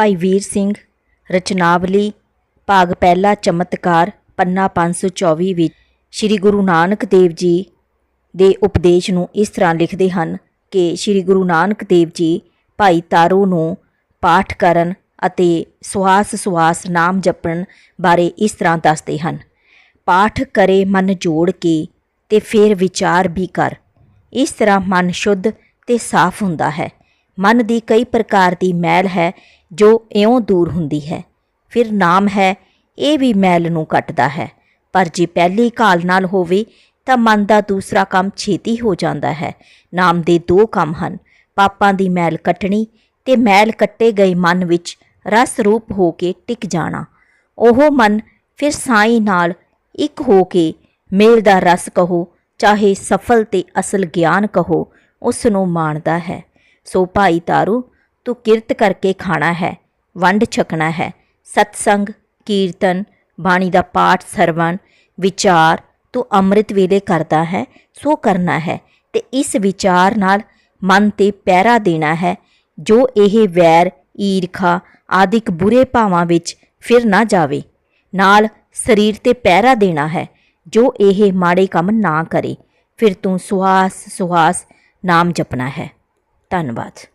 ਭਾਈ ਵੀਰ ਸਿੰਘ, ਰਚਨਾਵਲੀ, ਭਾਗ ਪਹਿਲਾ, ਚਮਤਕਾਰ, ਪੰਨਾ 524 ਵਿੱਚ ਸ੍ਰੀ ਗੁਰੂ ਨਾਨਕ ਦੇਵ ਜੀ ਦੇ ਉਪਦੇਸ਼ ਨੂੰ ਇਸ ਤਰ੍ਹਾਂ ਲਿਖਦੇ ਹਨ ਕਿ ਸ੍ਰੀ ਗੁਰੂ ਨਾਨਕ ਦੇਵ ਜੀ ਭਾਈ ਤਾਰੂ ਨੂੰ ਪਾਠ ਕਰਨ ਅਤੇ ਸੁਹਾਸ ਸੁਹਾਸ ਨਾਮ ਜਪਣ ਬਾਰੇ ਇਸ ਤਰ੍ਹਾਂ ਦੱਸਦੇ ਹਨ, ਪਾਠ ਕਰੇ ਮਨ ਜੋੜ ਕੇ ਤੇ ਫਿਰ ਵਿਚਾਰ ਵੀ ਕਰ। ਇਸ ਤਰ੍ਹਾਂ ਮਨ ਸ਼ੁੱਧ ਤੇ ਸਾਫ਼ ਹੁੰਦਾ ਹੈ। ਮਨ ਦੀ ਕਈ ਪ੍ਰਕਾਰ ਦੀ ਮੈਲ ਹੈ ਜੋ ਇਉਂ ਦੂਰ ਹੁੰਦੀ ਹੈ। ਫਿਰ ਨਾਮ ਹੈ, ਇਹ ਵੀ ਮੈਲ ਨੂੰ ਕੱਟਦਾ ਹੈ। ਪਰ ਜੇ ਪਹਿਲੀ ਕਾਲ ਨਾਲ ਹੋਵੇ, ਤਾਂ ਮਨ ਦਾ ਦੂਸਰਾ ਕੰਮ ਛੇਤੀ ਹੋ ਜਾਂਦਾ ਹੈ। ਨਾਮ ਦੇ ਦੋ ਕੰਮ ਹਨ, ਪਾਪਾਂ ਦੀ ਮੈਲ ਕੱਟਣੀ ਤੇ ਮੈਲ ਕੱਟੇ ਗਏ ਮਨ ਵਿੱਚ ਰਸ ਰੂਪ ਹੋ ਕੇ ਟਿਕ ਜਾਣਾ। ਉਹ ਮਨ ਫਿਰ ਸਾਈਂ ਨਾਲ ਇੱਕ ਹੋ ਕੇ ਮੇਲ ਦਾ ਰਸ ਕਹੋ, ਚਾਹੇ ਸਫਲ ਤੇ ਅਸਲ ਗਿਆਨ ਕਹੋ ਉਸ ਨੂੰ ਮਾਣਦਾ ਹੈ। ਸੋ ਭਾਈ ਤਾਰੂ, ਤੂੰ ਕਿਰਤ ਕਰਕੇ ਖਾਣਾ ਹੈ, ਵੰਡ ਛਕਣਾ ਹੈ। ਸਤਸੰਗ, ਕੀਰਤਨ, ਬਾਣੀ ਦਾ ਪਾਠ, ਸਰਵਣ, ਵਿਚਾਰ, ਤੂੰ ਅੰਮ੍ਰਿਤ ਵੇਲੇ ਕਰਦਾ ਹੈ, ਸੋ ਕਰਨਾ ਹੈ। ਤੇ ਇਸ ਵਿਚਾਰ ਨਾਲ ਮਨ ਤੇ ਪਹਿਰਾ ਦੇਣਾ ਹੈ, ਜੋ ਇਹ ਵੈਰ, ਈਰਖਾ ਆਦਿਕ ਬੁਰੇ ਭਾਵਾਂ ਵਿੱਚ ਫਿਰ ਨਾ ਜਾਵੇ। ਨਾਲ ਸਰੀਰ ਤੇ ਪਹਿਰਾ ਦੇਣਾ ਹੈ, ਜੋ ਇਹ ਮਾੜੇ ਕੰਮ ਨਾ ਕਰੇ, ਫਿਰ ਤੂੰ ਸੁਹਾਸ ਸੁਹਾਸ ਨਾਮ ਜਪਣਾ ਹੈ। ਧੰਨਵਾਦ।